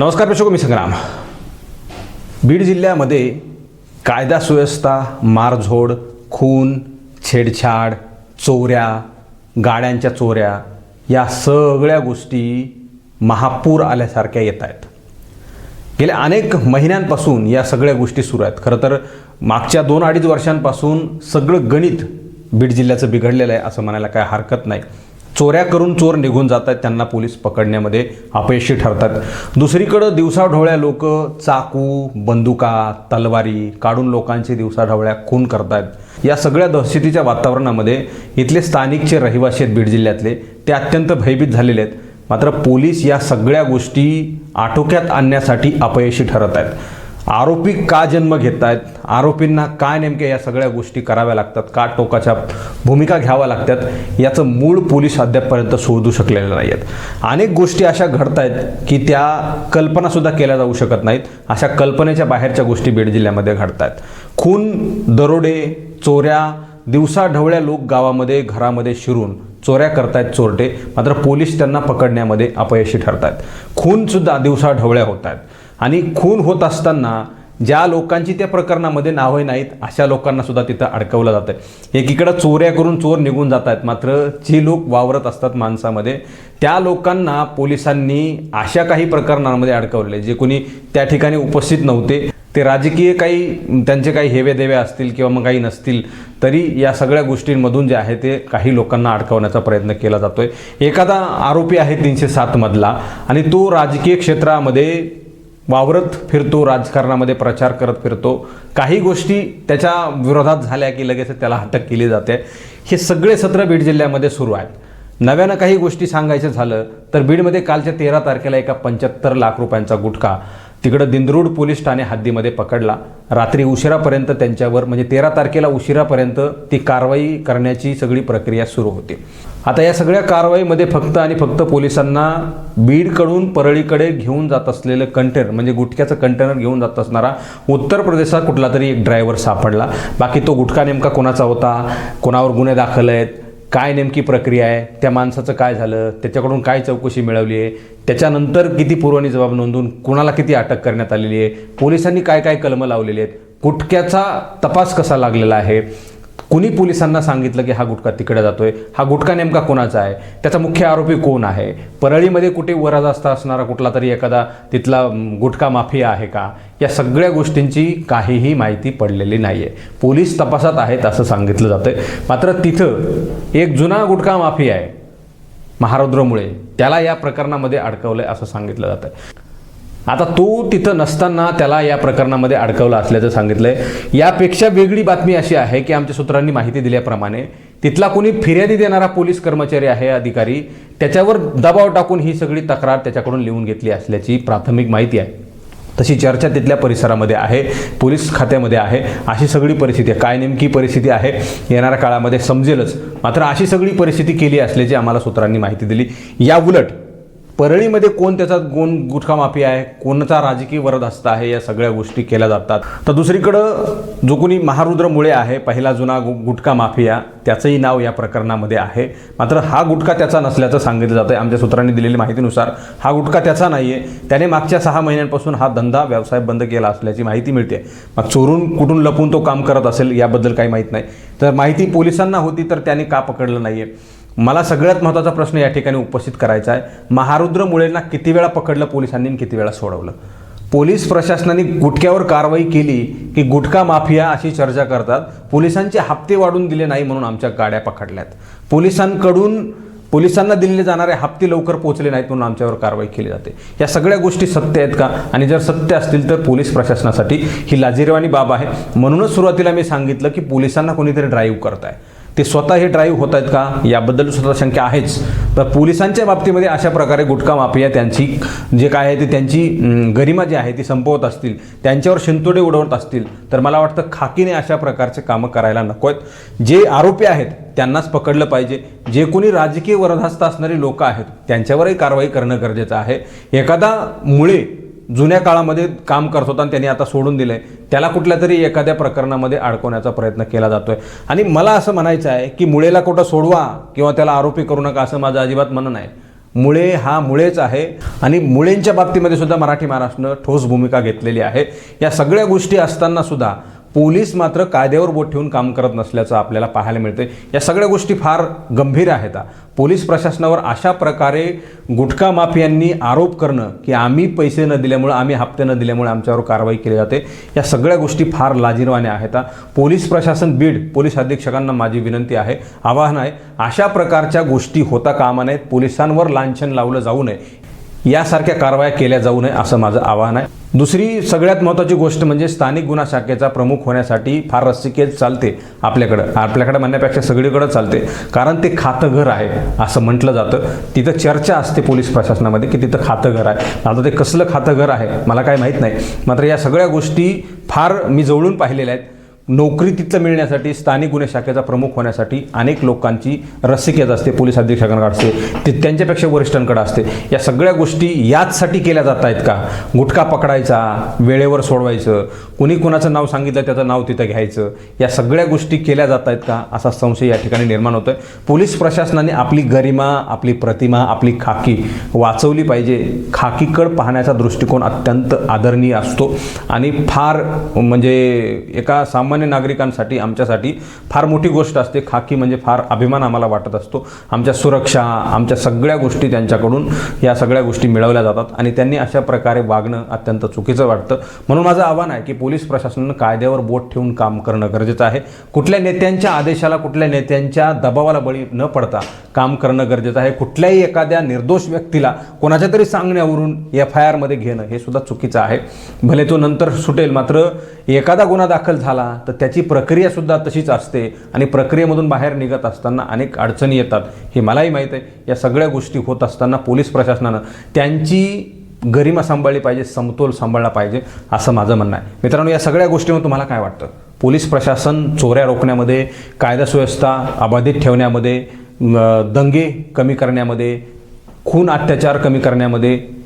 नमस्कार प्रेक्षक मी संग्राम. बीड जिल्ह्यामध्ये कायदा सुव्यवस्था मारझोड खून छेडछाड चोऱ्या गाड्यांच्या चोऱ्या या सगळ्या गोष्टी महापूर आल्यासारख्या येत आहेत. गेल्या अनेक महिन्यांपासून या सगळ्या गोष्टी सुरू आहेत. खरं तर मागच्या दोन अडीच वर्षांपासून सगळं गणित बीड जिल्ह्याचं बिघडलेलं आहे असं म्हणायला काय हरकत नाही. चोऱ्या करून चोर निघून जात आहेत त्यांना पोलीस पकडण्यामध्ये अपयशी ठरतात. दुसरीकडं दिवसाढवळ्या लोक चाकू बंदुका तलवारी काढून लोकांचे दिवसाढवळ्या खून करतात. या सगळ्या दहशतीच्या वातावरणामध्ये इथले स्थानिकचे रहिवासी आहेत बीड जिल्ह्यातले ते अत्यंत भयभीत झालेले आहेत. मात्र पोलीस या सगळ्या गोष्टी आटोक्यात आणण्यासाठी अपयशी ठरत आहेत. आरोपी का जन्म घेत आहेत आरोपींना काय नेमक्या या सगळ्या गोष्टी कराव्या लागतात? का टोकाच्या भूमिका घ्याव्या लागतात? याचं मूळ पोलीस अद्यापपर्यंत शोधू शकलेले नाही आहेत अनेक गोष्टी अशा घडत आहेत की त्या कल्पनासुद्धा केल्या जाऊ शकत नाहीत. अशा कल्पनेच्या बाहेरच्या गोष्टी बीड जिल्ह्यामध्ये घडत आहेत खून दरोडे चोऱ्या दिवसाढवळ्या लोक गावामध्ये घरामध्ये शिरून चोऱ्या करतायत चोरटे. मात्र पोलीस त्यांना पकडण्यामध्ये अपयशी ठरत आहेत खूनसुद्धा दिवसाढवळ्या होत आहेत आणि खून होत असताना ज्या लोकांची त्या प्रकरणामध्ये नावं नाहीत अशा लोकांना सुद्धा तिथं अडकवलं जातं एकीकडं चोऱ्या करून चोर निघून जात आहेत मात्र जे लोक वावरत असतात माणसामध्ये त्या लोकांना पोलिसांनी अशा काही प्रकरणांमध्ये अडकवले जे कोणी त्या ठिकाणी उपस्थित नव्हते. ते राजकीय काही त्यांचे काही हेवेदेवे असतील किंवा मग काही नसतील तरी या सगळ्या गोष्टींमधून जे आहे ते काही लोकांना अडकवण्याचा प्रयत्न केला जातोय. एखादा आरोपी आहे तीनशे सातमधला आणि तो राजकीय क्षेत्रामध्ये वावरत फिरतो राजकारणामध्ये प्रचार करत फिरतो. काही गोष्टी त्याच्या विरोधात झाल्या की लगेच त्याला अटक केली जाते. हे सगळे सत्र बीड जिल्ह्यामध्ये सुरू आहेत. नव्यानं काही गोष्टी सांगायचं झालं तर बीडमध्ये कालच्या तेरा तारखेला एका पंच्याहत्तर लाख रुपयांचा गुटखा तिकडं दिंदरूड पोलीस ठाणे हद्दीमध्ये पकडला. रात्री उशिरापर्यंत त्यांच्यावर म्हणजे तेरा तारखेला उशिरापर्यंत ती कारवाई करण्याची सगळी प्रक्रिया सुरू होती. आता या सगळ्या कारवाईमध्ये फक्त आणि फक्त पोलिसांना बीडकडून परळीकडे घेऊन जात असलेलं कंटेनर म्हणजे गुटख्याचं कंटेनर घेऊन जात असणारा उत्तर प्रदेशात कुठला तरी एक ड्रायव्हर सापडला. बाकी तो गुटखा नेमका कोणाचा होता? कोणावर गुन्हे दाखल आहेत? काय नेमकी प्रक्रिया आहे त्या माणसाचं काय झालं त्याच्याकडून काय चौकशी मिळवली आहे त्याच्यानंतर किती पुरवणी जबाब नोंदवून कुणाला किती अटक करण्यात आलेली आहे पोलिसांनी काय काय कलमं लावलेली आहेत कुठक्याचा तपास कसा लागलेला आहे कुणी पोलिसांना सांगितलं की हा गुटखा तिकडे जातोय? हा गुटखा नेमका कोणाचा आहे? त्याचा मुख्य आरोपी कोण आहे? परळीमध्ये कुठे वराजास्त असणारा कुठला तरी एखादा तिथला गुटखा माफिया आहे का? या सगळ्या गोष्टींची काहीही माहिती पडलेली नाही आहे पोलीस तपासात आहेत असं सांगितलं जातंय. मात्र तिथं एक जुना गुटखा माफिया आहे महारुद्रमुळे. त्याला या प्रकरणामध्ये अडकवलंय असं सांगितलं जातं आता तो तिथं नसताना त्याला या प्रकरणामध्ये अडकवलं असल्याचं सांगितलंय. यापेक्षा वेगळी बातमी अशी आहे की आमच्या सूत्रांनी माहिती दिल्याप्रमाणे तिथला कोणी फिर्यादी देणारा पोलीस कर्मचारी आहे अधिकारी त्याच्यावर दबाव टाकून ही सगळी तक्रार त्याच्याकडून लिहून घेतली असल्याची प्राथमिक माहिती आहे. तशी चर्चा तिथल्या परिसरामध्ये आहे पोलीस खात्यामध्ये आहे. अशी सगळी परिस्थिती आहे. काय नेमकी परिस्थिती आहे येणाऱ्या काळामध्ये समजेलच. मात्र अशी सगळी परिस्थिती केली असल्याची आम्हाला सूत्रांनी माहिती दिली. या उलट परळीमध्ये कोण त्याचा गुण गुटखा माफी आहे? कोणता राजकीय वरदहस्त आहे? या सगळ्या गोष्टी केल्या जातात. तर दुसरीकडं जो कोणी महारुद्र मुळे आहे पहिला जुना गु गुटखा माफिया त्याचंही नाव या प्रकरणामध्ये आहे. मात्र हा गुटखा त्याचा नसल्याचं सांगितलं जातं आहे आमच्या सूत्रांनी दिलेली माहितीनुसार हा गुटखा त्याचा नाही आहे त्याने मागच्या सहा महिन्यांपासून हा धंदा व्यवसाय बंद केला असल्याची माहिती मिळते. मग चोरून कुठून लपून तो काम करत असेल याबद्दल काही माहीत नाही. तर माहिती पोलिसांना होती तर त्याने का पकडलं नाही आहे मला सगळ्यात महत्त्वाचा प्रश्न या ठिकाणी उपस्थित करायचा आहे. महारुद्र मुळेंना किती वेळा पकडलं पोलिसांनी किती वेळा सोडवलं? पोलीस प्रशासनाने गुटख्यावर कारवाई केली की गुटखा माफिया अशी चर्चा करतात. पोलिसांचे हप्ते वाढून दिले नाही म्हणून आमच्या गाड्या पकडल्यात. पोलिसांकडून पोलिसांना दिले जाणारे हप्ते लवकर पोहोचले नाहीत म्हणून आमच्यावर कारवाई केली जाते. या सगळ्या गोष्टी सत्य आहेत का? आणि जर सत्य असतील तर पोलीस प्रशासनासाठी ही लाजिरवाणी बाब आहे. म्हणूनच सुरुवातीला मी सांगितलं की पोलिसांना कोणीतरी ड्राईव्ह करताय. ते स्वतः हे ड्राईव्ह होत आहेत का? याबद्दल सुद्धा शंका आहेच. तर पोलिसांच्या बाबतीमध्ये अशा प्रकारे गुटखा माफिया त्यांची जे काय आहे ते त्यांची गरिमा जी आहे ती संपवत असतील त्यांच्यावर शिंतोडे उडवत असतील तर मला वाटतं खाकीने अशा प्रकारचे कामं करायला नको आहेत. जे आरोपी आहेत त्यांनाच पकडलं पाहिजे. जे कोणी राजकीय वरदहस्त असणारी लोक आहेत त्यांच्यावरही कारवाई करणं गरजेचं आहे. एखादा मुळे जुन्या काळामध्ये काम करत होता आणि त्यांनी आता सोडून दिलं आहे त्याला कुठल्या तरी एखाद्या प्रकरणामध्ये अडकवण्याचा प्रयत्न केला जातोय. आणि मला असं म्हणायचं आहे की मुळेला कुठं सोडवा किंवा त्याला आरोपी करू नका असं माझं अजिबात म्हणणं नाही. मुळे हा मुळेच आहे आणि मुळेंच्या बाबतीमध्ये सुद्धा मराठी महाराष्ट्रानं ठोस भूमिका घेतलेली आहे. या सगळ्या गोष्टी असताना सुद्धा पोलीस मात्र कायद्यावर बोट ठेवून काम करत नसल्याचं आपल्याला पाहायला मिळते या सगळ्या गोष्टी फार गंभीर आहेत पोलीस प्रशासनावर अशा प्रकारे गुटखा माफियांनी आरोप करणं की आम्ही पैसे न दिल्यामुळं आम्ही हप्ते न दिल्यामुळे आमच्यावर कारवाई केली जाते या सगळ्या गोष्टी फार लाजीरवाने आहेत पोलीस प्रशासन बीड पोलीस अधीक्षकांना माझी विनंती आहे आवाहन आहे अशा प्रकारच्या गोष्टी होता कामा नयेत पोलिसांवर लांछन लावलं जाऊ नये यासारख्या कारवाया केल्या जाऊ नये असं माझं आवाहन आहे. दुसरी सगळ्यात महत्त्वाची गोष्ट म्हणजे स्थानिक गुन्हा शाखेचा प्रमुख होण्यासाठी फार रस्सिकेत चालते आपल्याकडं. आपल्याकडं म्हणण्यापेक्षा सगळीकडं चालते. कारण ते खातं घर आहे असं म्हटलं जातं. तिथं चर्चा असते पोलीस प्रशासनामध्ये की तिथं खातं घर आहे. आता ते कसलं खातं घर आहे मला काय माहीत नाही. मात्र या सगळ्या गोष्टी फार मी जवळून पाहिलेल्या आहेत. नोकरी तिथलं मिळण्यासाठी स्थानिक गुन्हे शाखेचा प्रमुख होण्यासाठी अनेक लोकांची रसिकेत असते पोलीस अधीक्षकांकडे असते ते त्यांच्यापेक्षा वरिष्ठांकडे असते. या सगळ्या गोष्टी याचसाठी केल्या जात आहेत का? गुटखा पकडायचा वेळेवर सोडवायचं कुणी कुणाचं नाव सांगितलं त्याचं नाव तिथं घ्यायचं या सगळ्या गोष्टी केल्या जात आहेत का? असा संशय या ठिकाणी निर्माण होतो आहे पोलीस प्रशासनाने आपली गरिमा आपली प्रतिमा आपली खाकी वाचवली पाहिजे. खाकीकड पाहण्याचा दृष्टिकोन अत्यंत आदरणीय असतो. आणि फार म्हणजे एका सामान्य नागरिकांसाठी आमच्यासाठी फार मोठी गोष्ट असते. खाकी म्हणजे फार अभिमान आम्हाला वाटत असतो. आमच्या सुरक्षा आमच्या सगळ्या गोष्टी त्यांच्याकडून या सगळ्या गोष्टी मिळवल्या जातात आणि त्यांनी अशा प्रकारे वागणं अत्यंत चुकीचं वाटतं. म्हणून माझं आव्हान आहे की पोलीस प्रशासनानं कायद्यावर बोट ठेवून काम करणं गरजेचं आहे. कुठल्या नेत्यांच्या आदेशाला कुठल्या नेत्यांच्या दबावाला बळी न पडता काम करणं गरजेचं आहे. कुठल्याही एखाद्या निर्दोष व्यक्तीला कोणाच्या तरी सांगण्यावरून एफ आय आरमध्ये घेणं हे सुद्धा चुकीचं आहे. भले तो नंतर सुटेल मात्र एखादा गुन्हा दाखल झाला तर त्याची प्रक्रिया सुद्धा तशीच असते आणि प्रक्रियेमधून बाहेर निघत असताना अनेक अडचणी येतात. हे मलाही माहीत आहे. या सगळ्या गोष्टी होत असताना पोलीस प्रशासनानं त्यांची गरिमा सांभाळली पाहिजे समतोल सांभाळला पाहिजे असं माझं म्हणणं आहे. मित्रांनो या सगळ्या गोष्टीवर तुम्हाला काय वाटतं? पोलीस प्रशासन चोऱ्या रोखण्यामध्ये कायदा सुव्यवस्था अबाधित ठेवण्यामध्ये दंगे कमी करण्यामध्ये खून अत्याचार कमी करण्यामध्ये